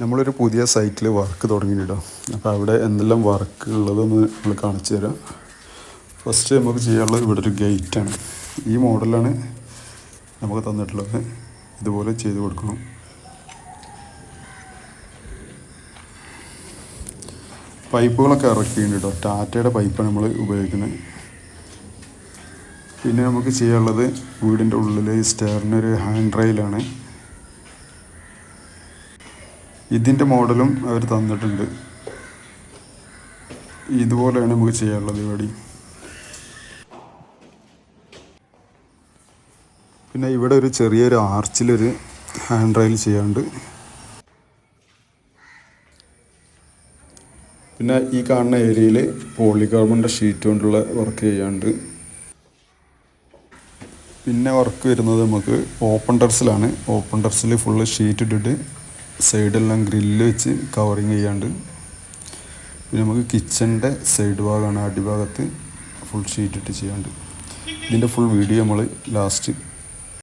നമ്മളൊരു പുതിയ സൈറ്റിൽ വർക്ക് തുടങ്ങിയിട്ടോ അപ്പോൾ അവിടെ എന്തെല്ലാം വർക്ക് ഉള്ളതെന്ന് നമ്മൾ കാണിച്ചു തരാം. ഫസ്റ്റ് നമുക്ക് ചെയ്യാനുള്ളത് ഇവിടെ ഒരു ഗേറ്റാണ് ഈ മോഡലാണ് നമുക്ക് തന്നിട്ടുള്ളത്. ഇതുപോലെ ചെയ്ത് കൊടുക്കണം. പൈപ്പുകളൊക്കെ ഇറക്കിയിട്ടുണ്ട് കേട്ടോ. ടാറ്റയുടെ പൈപ്പാണ് നമ്മൾ ഉപയോഗിക്കുന്നത്. പിന്നെ നമുക്ക് ചെയ്യാനുള്ളത് വീടിന്റെ ഉള്ളിൽ സ്റ്റെയറിനൊരു ഹാൻഡ് റെയിലാണ് ഇതിന്റെ മോഡലും അവർ തന്നിട്ടുണ്ട്. ഇതുപോലെയാണ് നമുക്ക് ചെയ്യാനുള്ളത് ഇവിടെ പിന്നെ ഇവിടെ ഒരു ചെറിയൊരു ആർച്ചിലൊരു ഹാൻഡ് റൈൽ ചെയ്യാണ്ട് പിന്നെ ഈ കാണുന്ന ഏരിയയിൽ പോളികാർബണിന്റെ ഷീറ്റ് കൊണ്ടുള്ള വർക്ക് ചെയ്യാണ്ട് പിന്നെ വർക്ക് വരുന്നത് നമുക്ക് ഓപ്പൺ ടെറസിലാണ് ഓപ്പൺ ടെറസിൽ ഫുള്ള് ഷീറ്റ് ഇട്ടിട്ട് സൈഡെല്ലാം ഗ്രില്ല് വെച്ച് കവറിങ് ചെയ്യാണ്ട്. പിന്നെ നമുക്ക് കിച്ചന്റെ സൈഡ് ഭാഗമാണ് അടിഭാഗത്ത് ഫുൾ ഷീറ്റിട്ട് ചെയ്യാണ്ട്. ഇതിന്റെ ഫുൾ വീഡിയോ നമ്മൾ ലാസ്റ്റ്